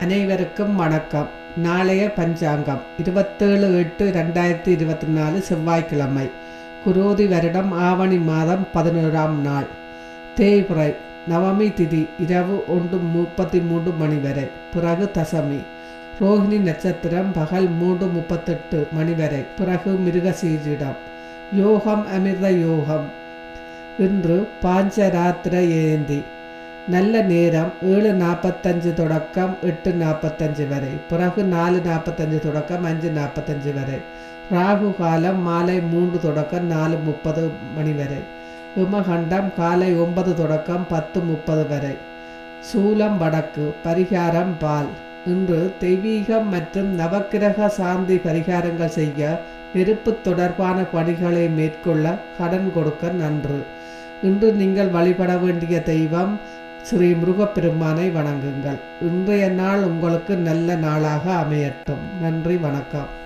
அனைவருக்கும் வணக்கம். நாளைய பஞ்சாங்கம். இருபத்தேழு எட்டு ரெண்டாயிரத்தி இருபத்தி நாலு செவ்வாய்க்கிழமை. குரோதி வருடம் ஆவணி மாதம் பதினோராம் நாள். தேய்பிறை நவமி திதி இரவு ஒன்று முப்பத்தி மூன்று மணி வரை. பிறகு தசமி. ரோஹிணி நட்சத்திரம் பகல் மூன்று முப்பத்தெட்டு மணி வரை. பிறகு மிருகசீரிடம். யோகம் அமிர்த யோகம். இன்று பாஞ்சராத்திர ஏந்தி. நல்ல நேரம் ஏழு நாற்பத்தஞ்சு தொடக்கம் எட்டு நாற்பத்தஞ்சு வரை. பிறகு நாலு நாற்பத்தஞ்சு தொடக்கம் அஞ்சு நாற்பத்தஞ்சு வரை. ராகு காலம் மாலை மூன்று தொடக்கம் நாலு முப்பது மணி வரை. விமகண்டம் காலை ஒன்பது தொடக்கம் பத்து முப்பது வரை. சூலம் வடக்கு பரிகாரம் பால். இன்று தெய்வீகம் மற்றும் நவக்கிரக சாந்தி பரிகாரங்கள் செய்ய நெருப்பு தொடர்பான பணிகளை மேற்கொள்ள கடன் கொடுக்க நன்று. இன்று நீங்கள் வழிபட வேண்டிய தெய்வம் ஸ்ரீ முருகப்பெருமானை வணங்குங்கள். இன்றைய நாள் உங்களுக்கு நல்ல நாளாக அமையட்டும். நன்றி வணக்கம்.